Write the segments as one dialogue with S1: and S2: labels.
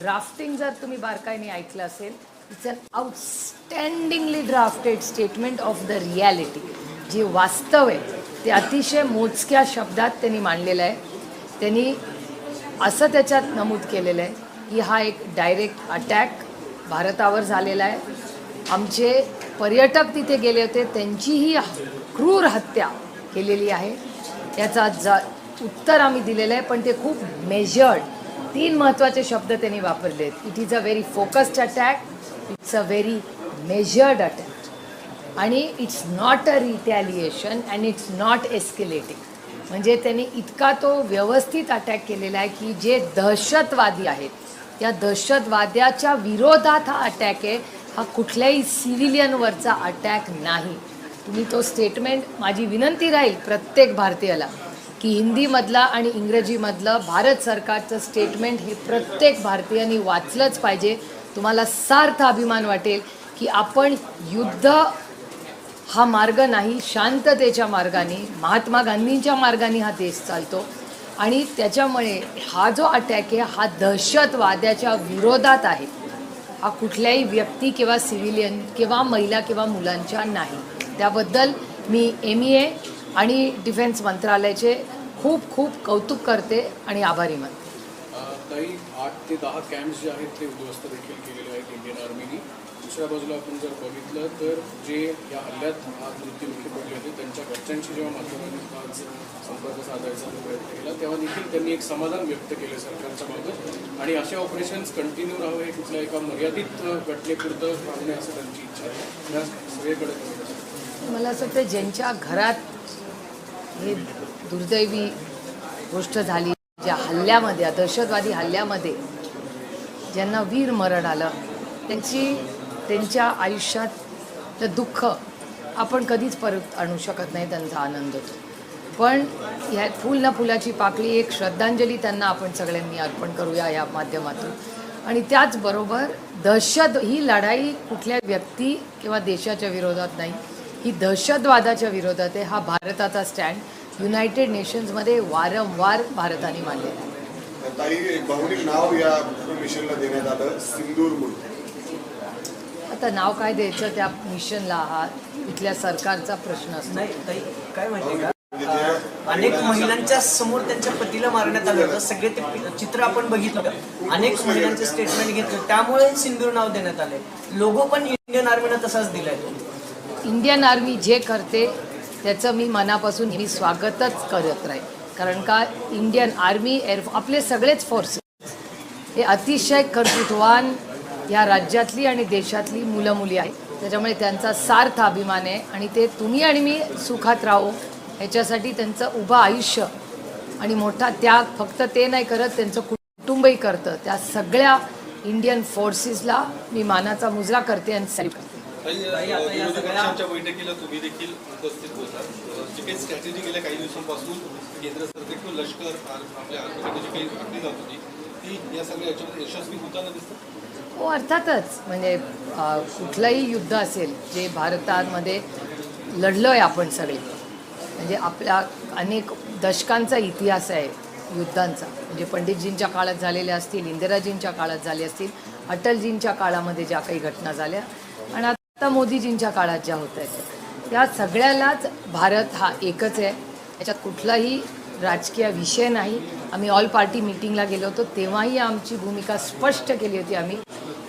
S1: Drafting जर तुम्ही बारकाईने ऐकलं असेल it's an outstandingly drafted statement of the reality जे वास्तव आहे ते अतिशय मोजक्या शब्दात त्यांनी मांडलेलं आहे. त्यांनी असं त्याच्यात नमूद केलेलं आहे की हा एक डायरेक्ट अटॅक भारतावर झालेला आहे. आमचे पर्यटक तिथे गेले होते त्यांचीही क्रूर हत्या केलेली आहे. याचा जा उत्तर आम्ही दिलेलं आहे पण ते खूप मेजर्ड तीन महत्त्वाचे शब्द त्यांनी वापरले आहेत it is a very focused attack it's a very measured attack आणि it's not a retaliation and it's not escalating म्हणजे त्यांनी इतका तो व्यवस्थित अटॅक केलेला आहे की जे दहशतवादी आहेत त्या दहशतवाद्याच्या विरोधात हा अटॅक आहे हा कुठल्याही सिव्हिलियनवरचा अटॅक नाही. तुम्ही तो स्टेटमेंट माझी विनंती राहील प्रत्येक भारतीयाला. की हिंदीमधला आणि इंग्रजीमधलं भारत सरकारचं स्टेटमेंट हे प्रत्येक भारतीयांनी वाचलंच पाहिजे. तुम्हाला सार्थ अभिमान वाटेल की आपण युद्ध हा मार्ग नाही शांततेच्या मार्गाने महात्मा गांधींच्या मार्गाने हा देश चालतो. आणि त्याच्यामुळे हा जो अटॅक आहे हा दहशतवाद्याच्या विरोधात आहे. हा कुठल्याही व्यक्ती किंवा सिव्हिलियन किंवा महिला किंवा मुलांच्या नाही. त्याबद्दल मी एम ई ए आणि डिफेन्स मंत्रालयाचे खूप खूप कौतुक करते आणि आभारी मानते.
S2: काही आठ ते दहा कॅम्प्स जे आहेत ते उद्ध्वस्त देखील केलेले आहेत इंडियन आर्मीनी दुसऱ्या बाजूला आपण जर बघितलं तर जे या हल्ल्यात आज मृत्युमुखी पडले होते त्यांच्या घरच्यांशी जेव्हा माध्यमांनी आज संपर्क साधायचा प्रयत्न केला तेव्हा देखील त्यांनी एक समाधान व्यक्त केलं सरकारच्या बाबत आणि असे ऑपरेशन्स कंटिन्यू राहावे हे कुठल्या एका मर्यादित घटनेपुरतं राहणे असं त्यांची इच्छा आहे. या सगळीकडे?
S1: मला असं वाटतं ज्यांच्या घरात हे दुर्दैवी गोष्ट झाली. ज्या हल्ल्यामध्ये या दहशतवादी हल्ल्यामध्ये ज्यांना वीर मरण आलं त्यांची त्यांच्या आयुष्यातलं दुःख आपण कधीच परत आणू शकत नाही त्यांचा आनंद होतो. पण ह्या फुल ना फुलाची पाकळी एक श्रद्धांजली त्यांना आपण सगळ्यांनी अर्पण करूया या माध्यमातून. आणि त्याचबरोबर दहशत ही लढाई कुठल्या व्यक्ती किंवा देशाच्या विरोधात नाही ही दहशतवादाच्या विरोधात आहे. हा भारताचा स्टँड युनायटेड नेशन्समध्ये वारंवार भारताने मांडलेला आहे.
S3: ताई एक भावनिक नाव या मिशनला देण्यात आलं सिंदूर म्हणून
S1: आता नाव काय द्यायचं त्या मिशनला? हा इथल्या सरकारचा प्रश्न असतो.
S4: नाही ताई काय माहितीये का? अं, अनेक महिलांच्या समोर त्यांच्या पतीला मारण्यात आलं होतं. सगळे ते पि- चित्र आपण बघितलं. होतं. अनेक महिलांचे स्टेटमेंट घेतलं. त्यामुळे सिंदूर नाव देण्यात आले लोगो पण इंडियन आर्मीनं तसाच दिलाय.
S1: इंडियन आर्मी जे करते त्याचं मी मनापासून मी स्वागतच करत राहील कारण का इंडियन आर्मी एअर आपले सगळेच फोर्सेस हे अतिशय कर्तृत्वान या राज्यातली आणि देशातली मुलं मुली आहेत. त्याच्यामुळे त्यांचा सार्थ अभिमान आहे आणि ते तुम्ही आणि मी सुखात राहू. ह्याच्यासाठी त्यांचं उभं आयुष्य आणि मोठा त्याग फक्त ते नाही करत त्यांचं कुटुंबही करतं. त्या सगळ्या इंडियन फोर्सेसला मी मानाचा मुजरा करते आणि सेल्फ करते.
S5: पक्षांच्या बैठकीला तुम्ही देखील उपस्थित होता. जी काही स्ट्रॅटेजी गेल्या काही दिवसांपासून केंद्र सरकार किंवा लष्कर आपल्या काही आखली जात होती ती या सगळ्या याच्यामध्ये यशस्वी होताना दिसतं
S1: हो अर्थातच. म्हणजे कुठलंही युद्ध असेल जे भारतामध्ये लढलो आहे आपण सगळे म्हणजे आपल्या अनेक दशकांचा इतिहास आहे युद्धांचा. म्हणजे पंडितजींच्या काळात झालेल्या असतील इंदिराजींच्या काळात झाले असतील अटलजींच्या काळामध्ये ज्या काही घटना झाल्या. आणि आता मोदीजींच्या काळात ज्या होत आहेत त्या सगळ्यालाच भारत हा एकच आहे. याच्यात कुठलाही राजकीय विषय नाही. आम्ही ऑल पार्टी मिटिंगला गेलो होतो तेव्हाही आमची भूमिका स्पष्ट केली होती आम्ही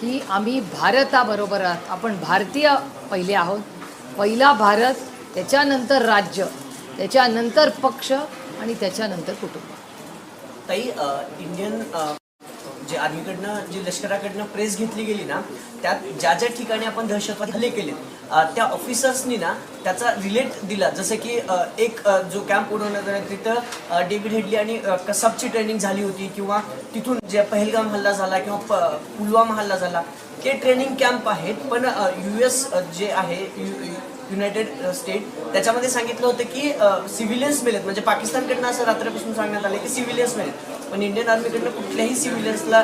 S1: की आम्ही भारताबरोबर आहात. आपण भारतीय पहिले आहोत. पहिला भारत त्याच्यानंतर राज्य त्याच्यानंतर पक्ष आणि त्याच्यानंतर कुटुंब.
S4: ताई इंडियन जे आर्मीकडनं जी लष्कराकडनं प्रेस घेतली गेली ना त्यात ज्या ज्या ठिकाणी आपण दहशतवादी हल्ले केले त्या ऑफिसर्सनी ना त्याचा रिलेट दिला. जसं की एक जो कॅम्प उडवण्यात आला तिथं डेव्हिड हेडली आणि कसबची ट्रेनिंग झाली होती किंवा तिथून जे पहलगाम हल्ला झाला किंवा प- पुलवामा हल्ला झाला ते ट्रेनिंग कॅम्प आहेत. पण यू एस जे आहे युनायटेड स्टेट. त्याच्यामध्ये सांगितलं होतं की सिव्हिलियन्स मेलेत म्हणजे पाकिस्तानकडनं असं रात्रीपासून सांगण्यात आलं की सिव्हिलियन्स मेलेत पण इंडियन आर्मीकडनं कुठल्याही सिव्हिलियन्सला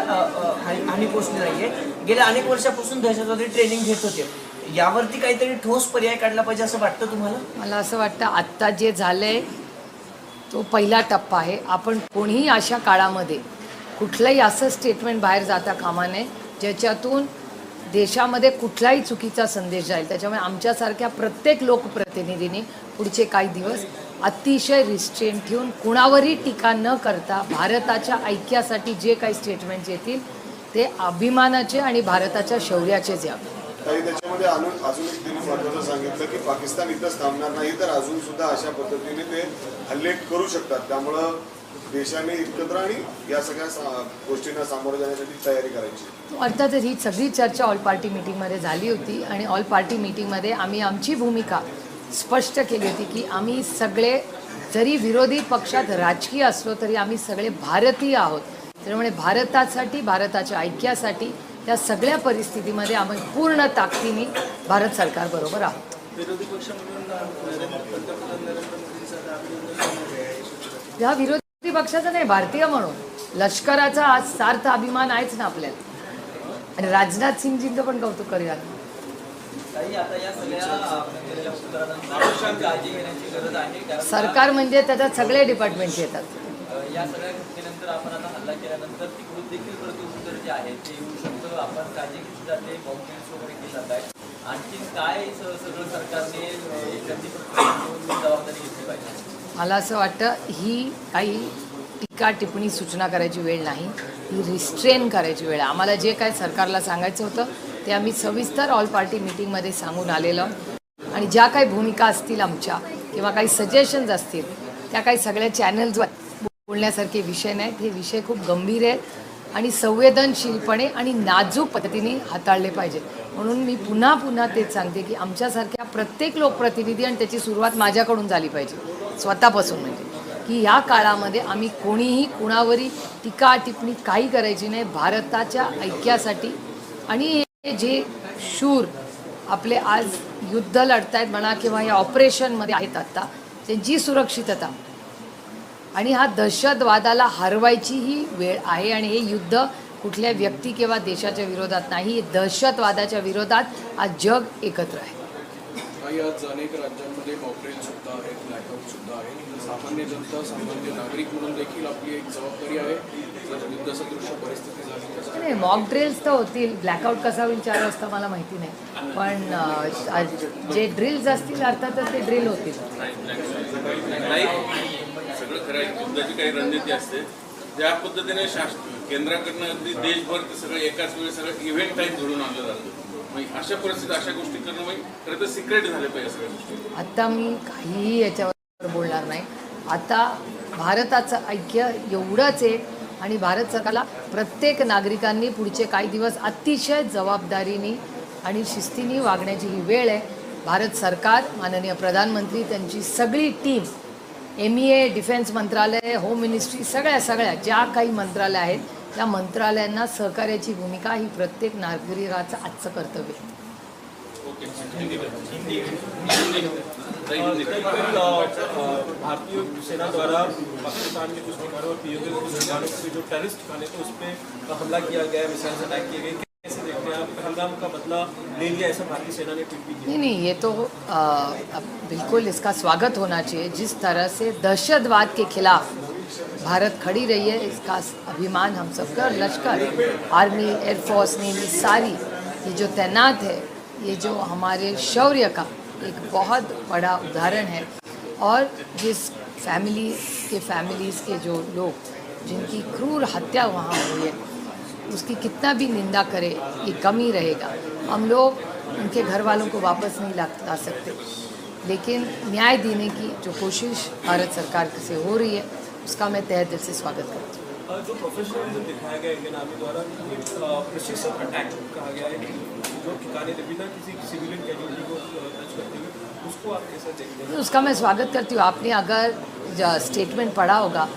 S4: हानी पोचली नाहीये. गेल्या अनेक वर्षापासून दहशतवादी ट्रेनिंग घेत होते. यावरती काहीतरी ठोस पर्याय काढला पाहिजे असं वाटतं तुम्हाला?
S1: मला असं वाटतं आत्ता जे झालंय तो पहिला टप्पा आहे. आपण कोणीही अशा काळामध्ये कुठलंही असं स्टेटमेंट बाहेर जाता कामा नये ज्याच्यातून देशामध्ये कुठलाही चुकीचा संदेश जाईल. त्याच्यामुळे आमच्यासारख्या प्रत्येक लोकप्रतिनिधींनी पुढचे काही दिवस अतिशय रिस्ट्रेन ठेवून कुणावरही टीका न करता भारताच्या ऐक्यासाठी जे काही स्टेटमेंट येतील ते अभिमानाचे आणि भारताच्या शौर्याचेच यावे.
S3: त्याच्यामध्ये अजून अजून एक त्यांनी महत्वाचं सांगितलं की पाकिस्तान इथंच थांबणार नाही तर अजून सुद्धा अशा पद्धतीने ते हल्ले करू शकतात. त्यामुळं देशाने एकत्र आणि या सगळ्या गोष्टींना सामोरं जाण्यासाठी तयारी करायची.
S1: अर्थातच ही सगळी चर्चा ऑल पार्टी मिटिंगमध्ये झाली होती आणि ऑल पार्टी मिटिंगमध्ये आम्ही आमची भूमिका स्पष्ट केली होती की आम्ही सगळे जरी विरोधी पक्षात राजकीय असलो तरी आम्ही सगळे भारतीय आहोत. त्यामुळे भारतासाठी भारताच्या ऐक्यासाठी त्या सगळ्या परिस्थितीमध्ये आम्ही पूर्ण ताकदीने भारत सरकारबरोबर आहोत.
S6: विरोधी पक्ष म्हणून
S1: पक्षाचा नाही भारतीय म्हणून. लष्कराचा आज सार्थ अभिमान आहेच ना आपल्याला. आणि राजनाथ सिंगजींचं पण कौतुक करूया सरकार म्हणजे त्याच्यात सगळे डिपार्टमेंट्स येतात.
S7: आणखी काय सगळं सरकारने जबाबदारी घेतली पाहिजे?
S1: मला असं वाटतं ही काही टीका टिप्पणी सूचना करायची वेळ नाही. ही रिस्ट्रेन करायची वेळ. आहे आम्हाला जे काय सरकारला सांगायचं होतं ते आम्ही सविस्तर ऑल पार्टी मिटिंगमध्ये सांगून आलेलं. आणि ज्या काही भूमिका असतील आमच्या किंवा काही सजेशन्स असतील त्या काही सगळ्या चॅनल्सवर बोलण्यासारखे विषय नाहीत. हे विषय खूप गंभीर आहेत आणि संवेदनशीलपणे आणि नाजूक पद्धतीने हाताळले पाहिजे. म्हणून मी पुन्हा पुन्हा तेच सांगते की आमच्यासारख्या प्रत्येक लोकप्रतिनिधी आणि त्याची सुरुवात माझ्याकडून झाली पाहिजे. स्वतःपासून म्हणजे. की ह्या काळामध्ये आम्ही कोणीही कुणावरही टीका टिप्पणी काही करायची नाही भारताच्या ऐक्यासाठी. आणि हे जे शूर आपले आज युद्ध लढतायत म्हणा किंवा या ऑपरेशनमध्ये आहेत आत्ता त्यांची सुरक्षितता. आणि हा दहशतवादाला हरवायची ही वेळ आहे आणि हे युद्ध कुठल्या व्यक्ती किंवा देशाच्या विरोधात नाही दहशतवादाच्या विरोधात आज जग एकत्र आहे.
S2: काही आज अनेक राज्यांमध्ये मॉकड्रिल सुद्धा आहेत ब्लॅकआउट सुद्धा आहे सामान्य जनता सामान्य नागरिक म्हणून देखील आपली एक जबाबदारी आहे. जर युद्धसदृश्य परिस्थिती झाली
S1: नाही मॉक ड्रिल्स तर होतील. ब्लॅकआउट कसा होईल चार वाजता मला माहिती नाही. पण जे ड्रिल्स असतील अर्थातच ते ड्रिल होतील.
S8: सगळं खरं आहे. युद्धाची काही रणनीती असते. ज्या पद्धतीने शास्त्र केंद्राकडनं अगदी देशभर ते सगळं एकाच वेळी सगळं इव्हेंट टाईप घडून आणलं जातं. अशा परिस्थितीत अशा गोष्टी करणं खरं तर सिक्रेट झाले पाहिजे सगळ्या गोष्टी.
S1: आता मी काहीही याच्यावर बोलणार नाही. आता भारताचं ऐक्य एवढंच आहे आणि भारत सरकारला प्रत्येक नागरिकांनी पुढचे काही दिवस अतिशय जबाबदारीने आणि शिस्तीने वागण्याची ही वेळ आहे. भारत सरकार माननीय प्रधानमंत्री त्यांची सगळी team M E A defence मंत्रालय होम मिनिस्ट्री सगळ्या सगळ्या ज्या काही मंत्रालय आहेत त्या मंत्रालयांना सहकार्याची भूमिका ही प्रत्येक नागरिकाचं आजचं कर्तव्य आहे.
S6: कल भारतीय सेना द्वारा पाकिस्तान के कुछ ठिकानों के कुछ ठिकानों पे जो टेररिस्ट ठिकाने थे उस पर हमला किया गया मिसाइल अटैक किए गए। पहलगाम का बदला ले लिया ऐसा भारतीय सेना ने ट्वीट भी किया?
S1: नहीं नहीं, ये तो बिल्कुल इसका स्वागत होना चाहिए। जिस तरह से दहशतवाद के खिलाफ भारत खड़ी रही है, इसका अभिमान हम सबका और लश्कर, आर्मी एयरफोर्स नेवी, सारी, ये जो तैनात है, ये जो हमारे शौर्य का एक बहुत बड़ा उदाहरण है। और जिस फैमिली के फैमिलीज़ के जो लोग, जिनकी क्रूर हत्या वहाँ हुई है उसकी कितना भी निंदा करे ये कम ही रहेगा। हम लोग उनके घर वालों को वापस नहीं ला ला सकते। लेकिन न्याय देने की जो कोशिश भारत सरकार से हो रही है उसका मैं तहे दिल से स्वागत करती हूँ।
S6: जो प्रोफेशनलिज्म दिखाया गया इंडियन आर्मी द्वारा प्रिसिशन अटैक कहा गया है जो ठिकाने बिना किसी सिविलियन कैजुअलिटी को टच करते हुए उसको आप कैसे देखते हैं?
S1: उसका मैं स्वागत करती हूँ। आपने अगर स्टेटमेंट पढ़ा होगा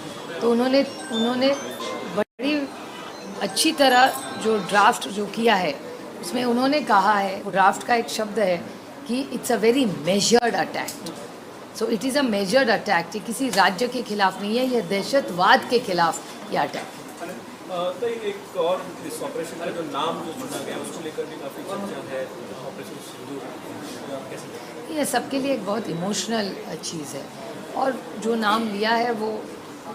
S1: तो उन्होंने उन्होंने अच्छी तरह जो ड्राफ्ट जो किया है उसमें उन्होंने कहा है ड्राफ्ट का एक शब्द है कि it's a very measured attack so it is a measured attack ये किसी राज्य के खिलाफ नहीं है यह दहशतवाद के खिलाफ यह अटैक है।
S6: तो एक और इस ऑपरेशन का जो नाम जो चुना गया उसको लेकर भी काफ़ी चर्चा है ऑपरेशन सिंधु। कैसे
S1: ये सबके लिए एक बहुत इमोशनल चीज़ है। और जो नाम लिया है वो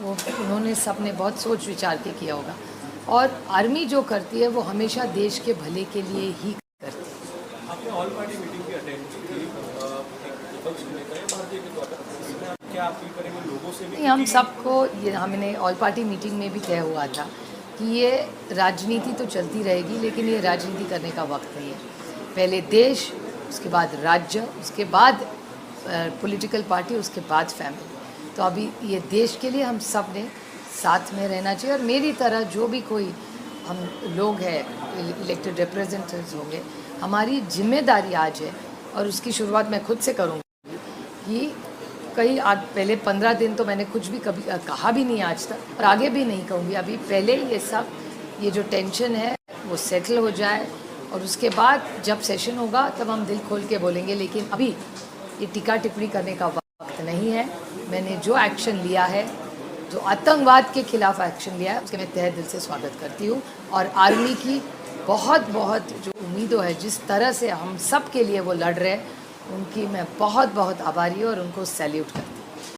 S1: वो उन्होंने सबने बहुत सोच विचार के किया होगा। और आर्मी जो करती है वो हमेशा देश के भले के लिए ही करती है।
S6: आपने ऑल पार्टी मीटिंग भी अटेंड की से
S1: नहीं हम सबको ये हमने ऑल पार्टी मीटिंग में भी तय हुआ था कि ये राजनीति तो चलती रहेगी लेकिन ये राजनीति करने का वक्त नहीं है। पहले देश उसके बाद राज्य उसके बाद पॉलिटिकल पार्टी उसके बाद फैमिली तो अभी ये देश के लिए हम सबने साथ में रहना चाहिए। और मेरी तरह जो भी कोई हम लोग हैं इलेक्टेड रिप्रेजेंटेटिव्स होंगे, हमारी ज़िम्मेदारी आज है और उसकी शुरुआत मैं खुद से करूँगी कि कई आज पहले पंद्रह दिन तो मैंने कुछ भी कभी कहा भी नहीं आज तक और आगे भी नहीं कहूँगी। अभी पहले ये सब, ये जो टेंशन है, वो सेटल हो जाए और उसके बाद जब सेशन होगा तब हम दिल खोल के बोलेंगे। लेकिन अभी ये टीका टिप्पणी करने का वक्त नहीं है। मैंने जो एक्शन लिया है जो आतंकवाद के खिलाफ एक्शन लिया है, उसके मैं तहे दिल से स्वागत करती हूँ। और आर्मी की बहुत बहुत जो उम्मीदों है, जिस तरह से हम सब के लिए वो लड़ रहे हैं, उनकी मैं बहुत बहुत आभारी हूँ और उनको सैल्यूट करती हूँ।